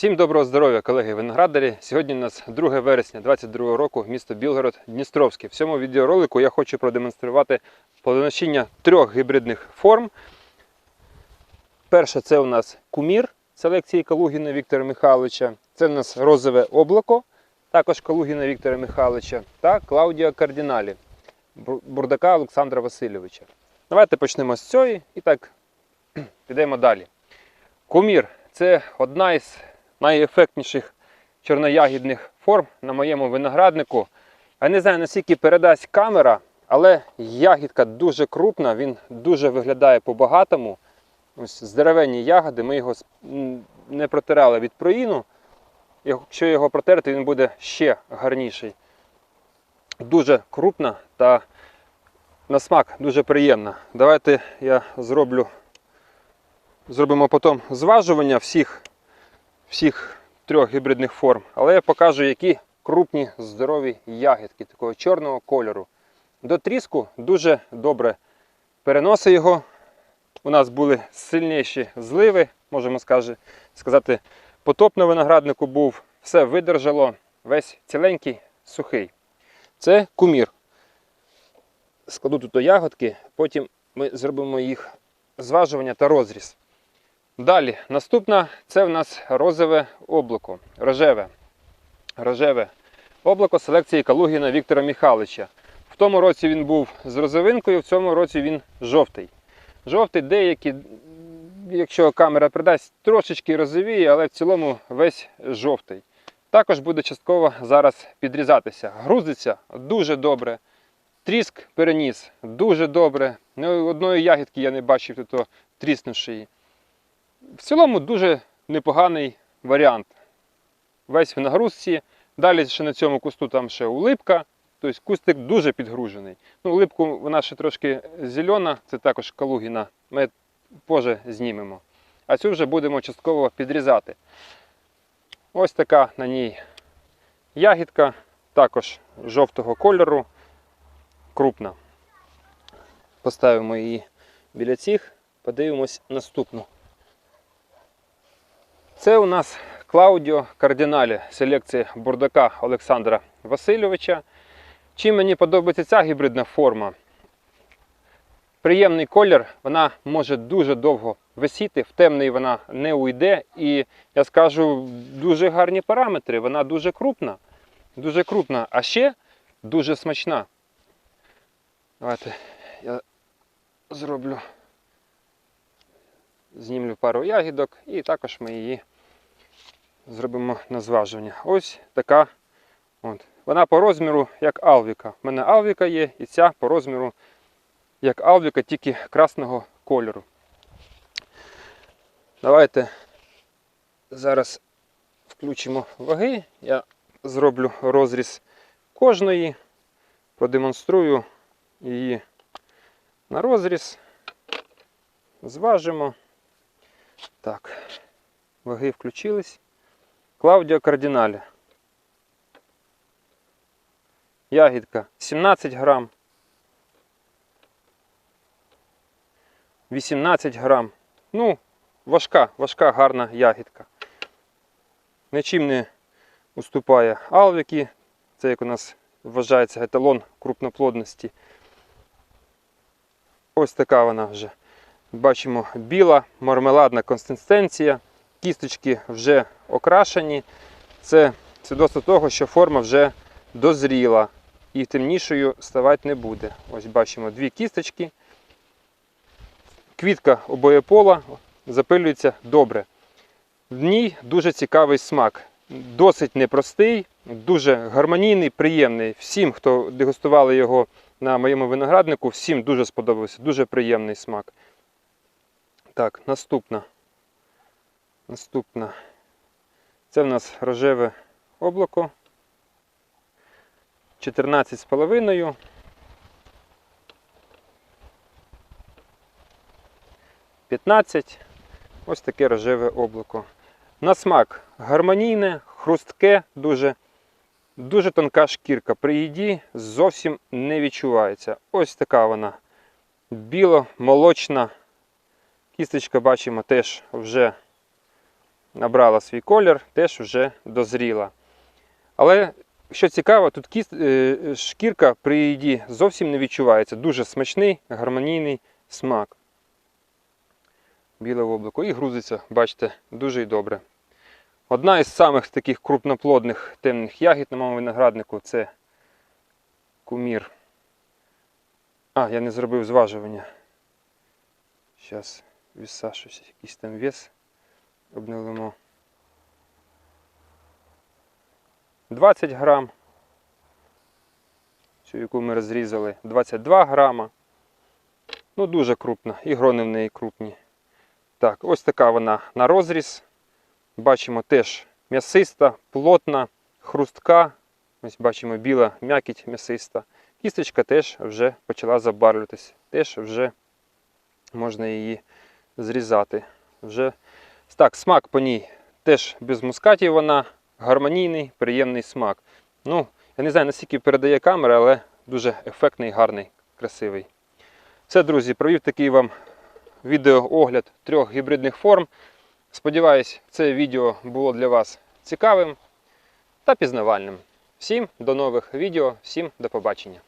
Всім доброго здоров'я, колеги виноградарі. Сьогодні у нас 2 вересня 2022 року, місто Білгород, Дністровське. В цьому відеоролику я хочу продемонструвати плодоношіння трьох гібридних форм. Перше це у нас кумір селекції Калугіна Віктора Михайловича. Це у нас розове облако, також Калугіна Віктора Михайловича та Клаудіа Кардіналі Бур- Бурдака Олександра Васильовича. Давайте почнемо з цієї і так підемо далі. Кумір це одна із найефектніших чорноягідних форм на моєму винограднику. Я не знаю, наскільки передасть камера, але ягідка дуже крупна, він дуже виглядає по-багатому. Ось здоровенні ягоди, ми його не протирали від проїну. Якщо його протерти, він буде ще гарніший. Дуже крупна та на смак дуже приємна. Давайте я зроблю зробимо потім зважування всіх, всіх трьох гібридних форм, але я покажу, які крупні здорові ягідки такого чорного кольору. До тріску дуже добре переносить його. У нас були сильніші зливи, можемо сказати, потоп на винограднику був, все видержало, весь ціленький, сухий. Це кумір. Складу тут ягодки, потім ми зробимо їх зважування та розріз. Далі, наступна це в нас розове облако, рожеве. Рожеве облако селекції Калугіна Віктора Михайловича. В тому році він був з розовинкою, в цьому році він жовтий. Жовтий деякі, якщо камера придасть, трошечки розовіє, але в цілому весь жовтий. Також буде частково зараз підрізатися. Грузиться дуже добре. Тріск переніс дуже добре. Ну, одної ягідки я не бачив, то тріснувши в цілому дуже непоганий варіант. Весь в нагрузці. Далі ще на цьому кусту там ще улипка. Тобто кустик дуже підгружений. Ну, улипку вона ще трошки зелена, це також калугіна. Ми позже знімемо. А цю вже будемо частково підрізати. Ось така на ній ягідка, також жовтого кольору, крупна. Поставимо її біля цих, подивимось наступну. Це у нас Клаудіо Кардіналі селекції бурдака Олександра Васильовича. Чим мені подобається ця гібридна форма? Приємний колір, вона може дуже довго висіти, в темний вона не уйде. І я скажу, дуже гарні параметри, вона дуже крупна. Дуже крупна, а ще дуже смачна. Давайте я зроблю, знімлю пару ягідок і також ми її зробимо на зважування. Ось така. От. Вона по розміру як алвіка. У мене алвіка є, і ця по розміру як алвіка, тільки красного кольору. Давайте зараз включимо ваги. Я зроблю розріз кожної, продемонструю її на розріз. Зважимо. Ваги включились. Клаудіо Кардіналі. Ягідка 17 грам. 18 грам. Ну, важка, важка, гарна ягідка. Нічим не уступає алвіки. Це як у нас вважається еталон крупноплодності. Ось така вона вже. Бачимо біла, мармеладна консистенція. Кісточки вже окрашені. Це свідоцтво того, що форма вже дозріла і темнішою ставати не буде. Ось бачимо дві кісточки. Квітка обоєпола запилюється добре. В ній дуже цікавий смак. Досить непростий, дуже гармонійний, приємний. Всім, хто дегустували його на моєму винограднику, всім дуже сподобався. Дуже приємний смак. Так, наступна. Наступна. Це в нас рожеве облако. 14,5. П'ятнадцять. Ось таке рожеве облако. На смак гармонійне, хрустке, дуже, дуже тонка шкірка. При їді зовсім не відчувається. Ось така вона. Біло-молочна. Кісточка бачимо теж вже набрала свій колір, теж вже дозріла. Але що цікаво, тут кіс... е, шкірка при їді зовсім не відчувається. Дуже смачний, гармонійний смак. Біле облако. І грузиться, бачите, дуже і добре. Одна із самих таких крупноплодних темних ягід на моєму винограднику це кумір. А, я не зробив зважування. Зараз віса щось, якийсь там вес обновимо. 20 грам. Цю, яку ми розрізали, 22 грама. Ну, дуже крупна. І грони в неї крупні. Так, ось така вона на розріз. Бачимо теж м'ясиста, плотна, хрустка. Ось бачимо біла м'якіть м'ясиста. Кісточка теж вже почала забарвлюватись. Теж вже можна її зрізати. Вже... Так, смак по ній теж без мускатів вона, гармонійний, приємний смак. Ну, я не знаю, наскільки передає камера, але дуже ефектний, гарний, красивий. Це, друзі, провів такий вам відеоогляд трьох гібридних форм. Сподіваюсь, це відео було для вас цікавим та пізнавальним. Всім до нових відео, всім до побачення.